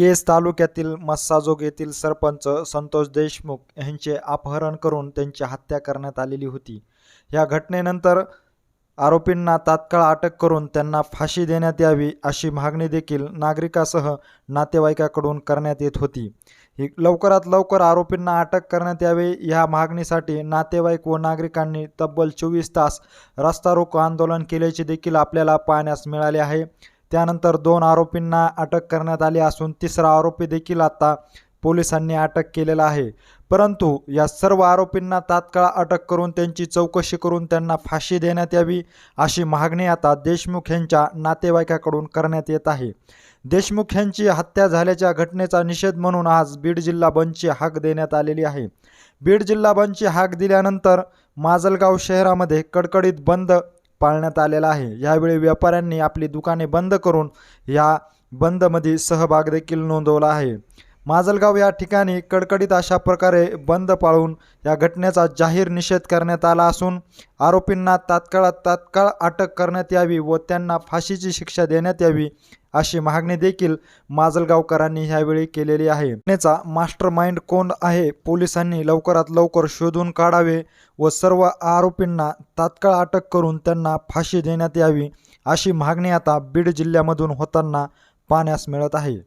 केस तालुक्यातील मस्साजोग येथील सरपंच संतोष देशमुख यांचे अपहरण करून त्यांची हत्या करण्यात आलेली होती. या घटनेनंतर आरोपींना तात्काळ अटक करून त्यांना फाशी देण्यात यावी अशी मागणी देखील नागरिकासह नातेवाईकाकडून करण्यात येत होती. ही लवकरात लवकर आरोपींना अटक करण्यात यावी या मागणीसाठी नातेवाईक व नागरिकांनी तब्बल चोवीस तास रस्ता रोको आंदोलन केल्याचे देखील आपल्याला पाहण्यास मिळाले आहे. त्यानंतर दोन आरोपींना अटक करण्यात आली असून तिसरा आरोपी देखील आता पोलिसांनी अटक केलेला आहे. परंतु या सर्व आरोपींना तात्काळ अटक करून त्यांची चौकशी करून त्यांना फाशी देण्यात यावी अशी मागणी आता देशमुख यांच्या नातेवाईकाकडून करण्यात येत आहे. देशमुख यांची हत्या झाल्याच्या घटनेचा निषेध म्हणून आज बीड जिल्हा बंदची हाक देण्यात आलेली आहे. बीड जिल्हा बंदची हाक दिल्यानंतर माजलगाव शहरामध्ये कडकडीत बंद पाळण्यात आलेला आहे. यावेळी व्यापाऱ्यांनी आपली दुकाने बंद करून या बंदमध्ये सहभाग देखील नोंदवला आहे. माजलगाव या ठिकाणी कडकडीत अशा प्रकारे बंद पाळून या घटनेचा जाहीर निषेध करण्यात आला असून आरोपींना तात्काळात तात्काळ अटक करण्यात यावी व त्यांना फाशीची शिक्षा देण्यात यावी अशी मागणी देखील माजलगावकरांनी ह्यावेळी केलेली आहे. घटनेचा मास्टर माइंड कोण आहे पोलिसांनी लवकरात लवकर शोधून काढावे व सर्व आरोपींना तात्काळ अटक करून त्यांना फाशी देण्यात यावी अशी मागणी आता बीड जिल्ह्यामधून होताना पाहण्यास मिळत आहे.